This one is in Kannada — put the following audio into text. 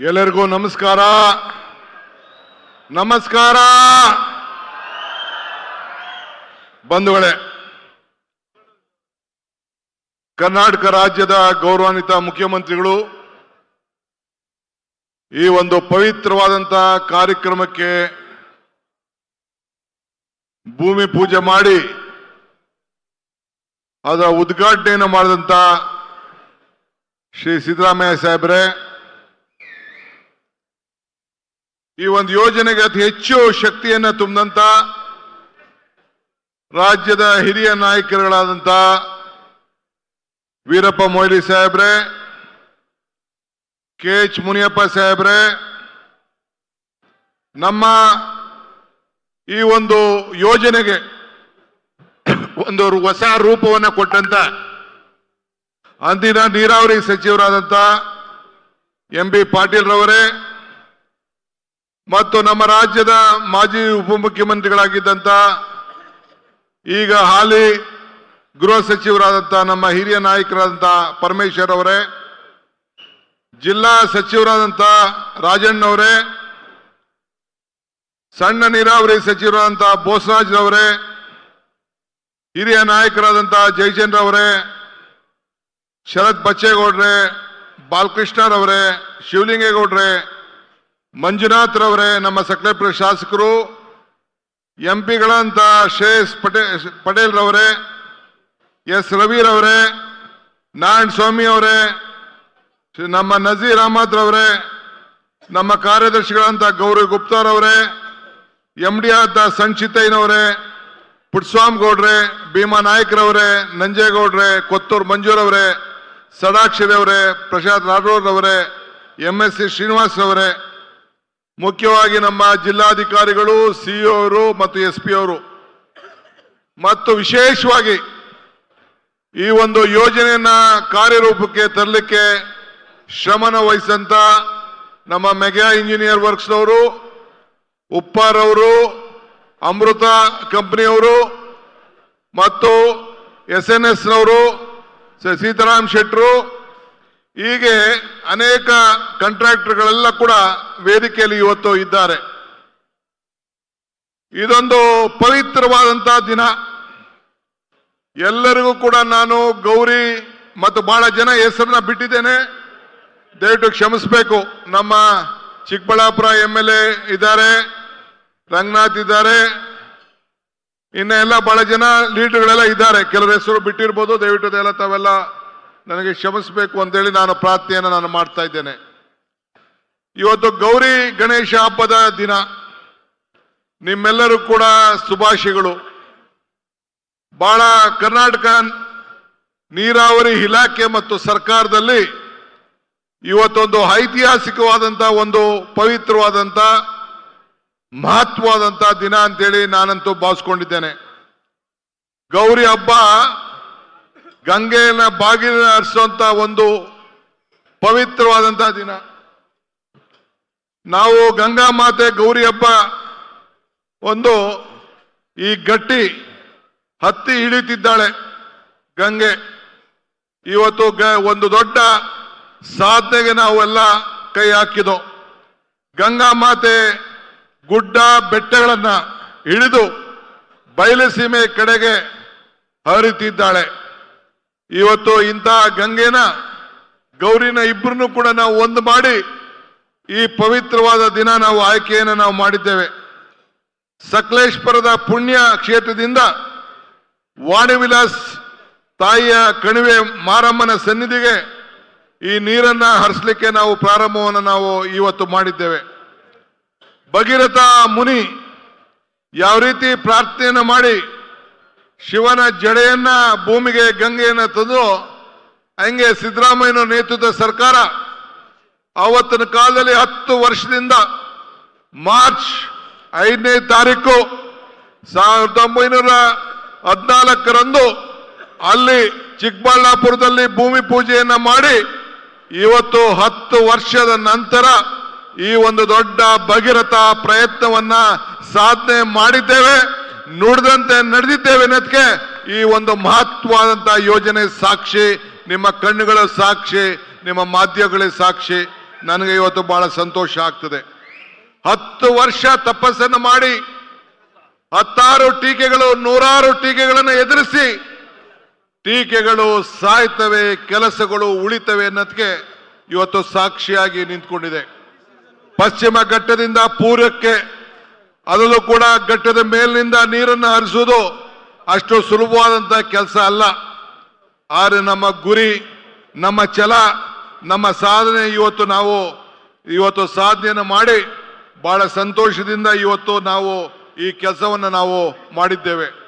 ಎಲ್ಲರಿಗೂ ನಮಸ್ಕಾರ. ನಮಸ್ಕಾರ. ಬಂಧುಗಳೇ, ಕರ್ನಾಟಕ ರಾಜ್ಯದ ಗೌರವಾನ್ವಿತ ಮುಖ್ಯಮಂತ್ರಿಗಳು, ಈ ಒಂದು ಪವಿತ್ರವಾದಂತಹ ಕಾರ್ಯಕ್ರಮಕ್ಕೆ ಭೂಮಿ ಪೂಜೆ ಮಾಡಿ, ಅದರ ಉದ್ಘಾಟನೆಯನ್ನು ಮಾಡಿದಂತ ಶ್ರೀ ಸಿದ್ದರಾಮಯ್ಯ ಸಾಹೇಬ್ರೆ ಈ ಒಂದು ಯೋಜನೆಗೆ ಅತಿ ಹೆಚ್ಚು ಶಕ್ತಿಯನ್ನ ತುಂಬಂತ ರಾಜ್ಯದ ಹಿರಿಯ ನಾಯಕರುಗಳಾದಂಥ ವೀರಪ್ಪ ಮೊಯ್ಲಿ ಸಾಹೇಬ್ರೆ, ಕೆ ಎಚ್ ಮುನಿಯಪ್ಪ ಸಾಹೇಬ್ರೆ, ನಮ್ಮ ಈ ಒಂದು ಯೋಜನೆಗೆ ಒಂದು ಹೊಸ ರೂಪವನ್ನು ಕೊಟ್ಟಂತ ಅಂದಿನ ನೀರಾವರಿ ಸಚಿವರಾದಂತ ಎಂ ಬಿ ಪಾಟೀಲ್ ರವರೇ ಮತ್ತು ನಮ್ಮ ರಾಜ್ಯದ ಮಾಜಿ ಉಪಮುಖ್ಯಮಂತ್ರಿಗಳಾಗಿದ್ದಂತ ಈಗ ಹಾಲಿ ಗೃಹ ಸಚಿವರಾದಂತ ನಮ್ಮ ಹಿರಿಯ ನಾಯಕರಾದಂಥ ಪರಮೇಶ್ವರ್ ಅವರೇ, ಜಿಲ್ಲಾ ಸಚಿವರಾದಂತ ರಾಜಣ್ಣವರೇ ಸಣ್ಣ ನೀರಾವರಿ ಸಚಿವರಾದಂಥ ಬೋಸರಾಜ್ ಅವರೇ, ಹಿರಿಯ ನಾಯಕರಾದಂಥ ಜಯಚಂದ್ರ ಅವರೇ, ಶರತ್ ಬಚ್ಚೇಗೌಡ್ರೆ, ಬಾಲಕೃಷ್ಣರವರೇ, ಶಿವಲಿಂಗೇಗೌಡ್ರೆ ಮಂಜುನಾಥ್ ರವರೇ, ನಮ್ಮ ಸಕಲೇಪುರ ಶಾಸಕರು ಎಂ ಪಿಗಳಂತ ಶ್ರೇಯಸ್ ಪಟೇಲ್ ಪಟೇಲ್ ರವರೇ, ಎಸ್ ರವಿರವರೇ ನಾರಾಯಣ ಸ್ವಾಮಿ ಅವರೇ, ನಮ್ಮ ನಜೀರ್ ಅಹಮದ್ ರವರೇ, ನಮ್ಮ ಕಾರ್ಯದರ್ಶಿಗಳಂತ ಗೌರವ್ ಗುಪ್ತಾರವರೇ ಎಂ ಡಿ ಆದ ಸಂಚಿತಯ್ಯನವರೇ ಪುಟ್ಸ್ವಾಮಿ ಗೌಡ್ರೆ, ಭೀಮಾ ನಾಯಕರವರೇ ನಂಜೇಗೌಡ್ರೆ, ಕೊತ್ತೂರು ಮಂಜೂರವರೇ ಸದಾಕ್ಷರವರೇ ಪ್ರಶಾಂತ್ ರಾಠೋಡ್ ಅವರೇ ಎಂ ಎಸ್ ಸಿ ಶ್ರೀನಿವಾಸ್ ಅವರೇ ಮುಖ್ಯವಾಗಿ ನಮ್ಮ ಜಿಲ್ಲಾಧಿಕಾರಿಗಳು ಸಿಇಒ ಅವರು ಮತ್ತು ಎಸ್ ಪಿ ಅವರು ಮತ್ತು ವಿಶೇಷವಾಗಿ ಈ ಒಂದು ಯೋಜನೆಯನ್ನ ಕಾರ್ಯರೂಪಕ್ಕೆ ತರಲಿಕ್ಕೆ ಶ್ರಮನ ವಹಿಸಂತ ನಮ್ಮ ಮೆಗಾ ಇಂಜಿನಿಯರ್ ವರ್ಕ್ಸ್ ಅವರು ಉಪ್ಪಾರ್ ಅವರು, ಅಮೃತ ಕಂಪನಿಯವರು ಮತ್ತು ಎಸ್ ಎನ್ ಎಸ್ ಅವರು ಸೀತಾರಾಮ್ ಶೆಟ್ರು ಹೀಗೆ ಅನೇಕ ಕಾಂಟ್ರಾಕ್ಟರ್ಗಳೆಲ್ಲ ಕೂಡ ವೇದಿಕೆಯಲ್ಲಿ ಇವತ್ತು ಇದ್ದಾರೆ. ಇದೊಂದು ಪವಿತ್ರವಾದಂತಹ ದಿನ. ಎಲ್ಲರಿಗೂ ಕೂಡ ನಾನು ಗೌರಿ ಮತ್ತು ಬಹಳ ಜನ ಹೆಸರನ್ನ ಬಿಟ್ಟಿದ್ದೇನೆ. ದಯವಿಟ್ಟು ಕ್ಷಮಿಸಬೇಕು. ನಮ್ಮ ಚಿಕ್ಕಬಳ್ಳಾಪುರ ಎಂ ಎಲ್ ಎ ಇದ್ದಾರೆ, ರಂಗನಾಥ್ ಇದ್ದಾರೆ, ಇನ್ನೆಲ್ಲ ಬಹಳ ಜನ ಲೀಡರ್ಗಳೆಲ್ಲ ಇದ್ದಾರೆ. ಕೆಲವರು ಹೆಸರು ಬಿಟ್ಟಿರ್ಬೋದು, ದಯವಿಟ್ಟು ಅದೆಲ್ಲ ತಾವೆಲ್ಲ ನನಗೆ ಕ್ಷಮಿಸಬೇಕು ಅಂತೇಳಿ ನಾನು ಪ್ರಾರ್ಥನೆಯನ್ನು ನಾನು ಮಾಡ್ತಾ ಇದ್ದೇನೆ. ಇವತ್ತು ಗೌರಿ ಗಣೇಶ ಹಬ್ಬದ ದಿನ. ನಿಮ್ಮೆಲ್ಲರೂ ಕೂಡ ಶುಭಾಶಯಗಳು. ಬಹಳ ಕರ್ನಾಟಕ ನೀರಾವರಿ ಇಲಾಖೆ ಮತ್ತು ಸರ್ಕಾರದಲ್ಲಿ ಇವತ್ತೊಂದು ಐತಿಹಾಸಿಕವಾದಂತ ಒಂದು ಪವಿತ್ರವಾದಂತ ಮಹತ್ವವಾದಂತ ದಿನ ಅಂತೇಳಿ ನಾನಂತೂ ಭಾವಿಸ್ಕೊಂಡಿದ್ದೇನೆ. ಗೌರಿ ಹಬ್ಬ ಗಂಗೆಯನ್ನ ಬಾಗಿಲ ಹರಿಸುವಂತ ಒಂದು ಪವಿತ್ರವಾದಂತ ದಿನ. ನಾವು ಗಂಗಾ ಮಾತೆ ಗೌರಿ ಹಬ್ಬ ಒಂದು ಈ ಗಟ್ಟಿ ಹತ್ತಿ ಇಳಿತಿದ್ದಾಳೆ ಗಂಗೆ. ಇವತ್ತು ಒಂದು ದೊಡ್ಡ ಸಾಧನೆಗೆ ನಾವೆಲ್ಲ ಕೈ ಹಾಕಿದೋ. ಗಂಗಾ ಮಾತೆ ಗುಡ್ಡ ಬೆಟ್ಟಗಳನ್ನ ಇಳಿದು ಬಯಲಸೀಮೆ ಕಡೆಗೆ ಹರಿತಿದ್ದಾಳೆ ಇವತ್ತು ಇಂತಹ ಗಂಗೆನ, ಗೌರಿನ ಇಬ್ಬರನ್ನು ಕೂಡ ನಾವು ಒಂದು ಮಾಡಿ ಈ ಪವಿತ್ರವಾದ ದಿನ ನಾವು ಆಯ್ಕೆಯನ್ನು ನಾವು ಮಾಡಿದ್ದೇವೆ. ಸಕಲೇಶ್ವರದ ಪುಣ್ಯ ಕ್ಷೇತ್ರದಿಂದ ವಾಣಿವಿಲಾಸ್ ತಾಯಿಯ ಕಣಿವೆ ಮಾರಮ್ಮನ ಸನ್ನಿಧಿಗೆ ಈ ನೀರನ್ನ ಹರಿಸಲಿಕ್ಕೆ ನಾವು ಪ್ರಾರಂಭವನ್ನು ನಾವು ಇವತ್ತು ಮಾಡಿದ್ದೇವೆ. ಭಗೀರಥ ಮುನಿ ಯಾವ ರೀತಿ ಪ್ರಾರ್ಥನೆಯನ್ನು ಮಾಡಿ ಶಿವನ ಜಡೆಯನ್ನ ಭೂಮಿಗೆ ಗಂಗೆಯನ್ನ ತಂದು ಹಂಗೆ ಸಿದ್ದರಾಮಯ್ಯನ ನೇತೃತ್ವದ ಸರ್ಕಾರ ಆವತ್ತಿನ ಕಾಲದಲ್ಲಿ ಹತ್ತು ವರ್ಷದಿಂದ ಮಾರ್ಚ್ ಐದನೇ ತಾರೀಕು ಸಾವಿರದ ಒಂಬೈನೂರ ಹದಿನಾಲ್ಕರಂದು ಅಲ್ಲಿ ಚಿಕ್ಕಬಳ್ಳಾಪುರದಲ್ಲಿ ಭೂಮಿ ಪೂಜೆಯನ್ನ ಮಾಡಿ ಇವತ್ತು ಹತ್ತು ವರ್ಷದ ನಂತರ ಈ ಒಂದು ದೊಡ್ಡ ಭಗೀರಥ ಪ್ರಯತ್ನವನ್ನ ಸಾಧನೆ ಮಾಡಿದ್ದೇವೆ. ನುಡಿದಂತೆ ನಡೆದಿದ್ದೇವೆ ಅನ್ನೋದಕ್ಕೆ ಈ ಒಂದು ಮಹತ್ವವಾದಂತಹ ಯೋಜನೆ ಸಾಕ್ಷಿ, ನಿಮ್ಮ ಕಣ್ಣುಗಳ ಸಾಕ್ಷಿ, ನಿಮ್ಮ ಮಾಧ್ಯಮಗಳ ಸಾಕ್ಷಿ. ನನಗೆ ಇವತ್ತು ಬಹಳ ಸಂತೋಷ ಆಗ್ತದೆ. ಹತ್ತು ವರ್ಷ ತಪಸ್ಸನ್ನು ಮಾಡಿ, ಹತ್ತಾರು ಟೀಕೆಗಳು, ನೂರಾರು ಟೀಕೆಗಳನ್ನು ಎದುರಿಸಿ, ಟೀಕೆಗಳು ಸಾಯ್ತವೆ, ಕೆಲಸಗಳು ಉಳಿತವೆ ಅನ್ನೋದಕ್ಕೆ ಇವತ್ತು ಸಾಕ್ಷಿಯಾಗಿ ನಿಂತ್ಕೊಂಡಿದೆ. ಪಶ್ಚಿಮ ಘಟ್ಟದಿಂದ ಪೂರ್ವಕ್ಕೆ ಅದರಲ್ಲೂ ಕೂಡ ಘಟ್ಟದ ಮೇಲಿನಿಂದ ನೀರನ್ನು ಹರಿಸುವುದು ಅಷ್ಟು ಸುಲಭವಾದಂಥ ಕೆಲಸ ಅಲ್ಲ. ಆದರೆ ನಮ್ಮ ಗುರಿ, ನಮ್ಮ ಛಲ, ನಮ್ಮ ಸಾಧನೆ ಇವತ್ತು ನಾವು, ಇವತ್ತು ಸಾಧನೆಯನ್ನು ಮಾಡಿ ಬಹಳ ಸಂತೋಷದಿಂದ ಇವತ್ತು ನಾವು ಈ ಕೆಲಸವನ್ನು ನಾವು ಮಾಡಿದ್ದೇವೆ.